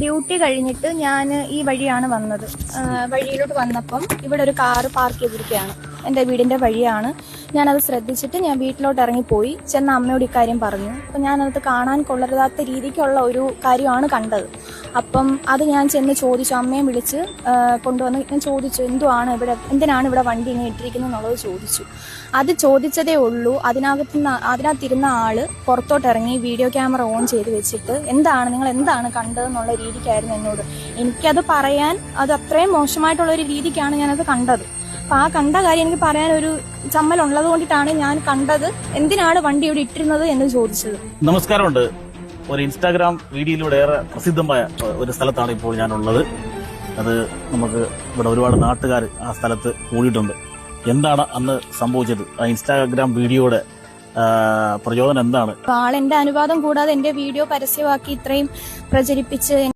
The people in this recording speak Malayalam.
ഡ്യൂട്ടി കഴിഞ്ഞിട്ട് ഞാൻ ഈ വഴിയാണ് വന്നത്. വഴിയിലോട്ട് വന്നപ്പം ഇവിടെ ഒരു കാറ് പാർക്ക് ചെയ്തിരിക്കുകയാണ്. എന്റെ വീടിന്റെ വഴിയാണ്. ഞാനത് ശ്രദ്ധിച്ചിട്ട് ഞാൻ വീട്ടിലോട്ട് ഇറങ്ങിപ്പോയി. ചെന്ന അമ്മയോട് ഇക്കാര്യം പറഞ്ഞു. അപ്പം ഞാനത് കാണാൻ കൊള്ളരുതാത്ത രീതിക്കുള്ള ഒരു കാര്യമാണ് കണ്ടത്. അപ്പം അത് ഞാൻ ചെന്ന് ചോദിച്ചു അമ്മയെ വിളിച്ച് കൊണ്ടുവന്ന് ഞാൻ ചോദിച്ചു എന്തുവാണ് ഇവിടെ എന്തിനാണ് ഇവിടെ വണ്ടി ഇങ്ങനെ ഇട്ടിരിക്കുന്നത് എന്നുള്ളത് ചോദിച്ചു. അത് ചോദിച്ചതേ ഉള്ളൂ അതിനകത്ത് അതിനകത്തിരുന്ന ആൾ പുറത്തോട്ട് ഇറങ്ങി വീഡിയോ ക്യാമറ ഓൺ ചെയ്ത് വെച്ചിട്ട് എന്താണ് നിങ്ങൾ എന്താണ് കണ്ടതെന്നുള്ള രീതിക്കായിരുന്നു എന്നോട്. എനിക്കത് പറയാൻ അത് അത്രയും മോശമായിട്ടുള്ള ഒരു രീതിക്കാണ് ഞാനത് കണ്ടത്. അപ്പൊ ആ കണ്ട കാര്യം എനിക്ക് പറയാൻ ഒരു ചമ്മലുള്ളത് കൊണ്ടിട്ടാണ് ഞാൻ കണ്ടത്. എന്തിനാണ് വണ്ടി ഇവിടെ ഇട്ടിരുന്നത് എന്ന് ചോദിച്ചത്. നമസ്കാരമുണ്ട്. ഒരു ഇൻസ്റ്റാഗ്രാം വീഡിയോയിലൂടെ ഏറെ പ്രസിദ്ധമായ ഒരു സ്ഥലത്താണ് ഇപ്പോൾ ഞാനുള്ളത്. അത് നമുക്ക് ഇവിടെ ഒരുപാട് നാട്ടുകാർ ആ സ്ഥലത്ത് കൂടിയിട്ടുണ്ട്. എന്താണ് അന്ന് സംഭവിച്ചത്? ആ ഇൻസ്റ്റാഗ്രാം വീഡിയോയുടെ പ്രചോദനം എന്താണ്? ആളെന്റെ അനുവാദം കൂടാതെ എന്റെ വീഡിയോ പരസ്യമാക്കി ഇത്രയും പ്രചരിപ്പിച്ച്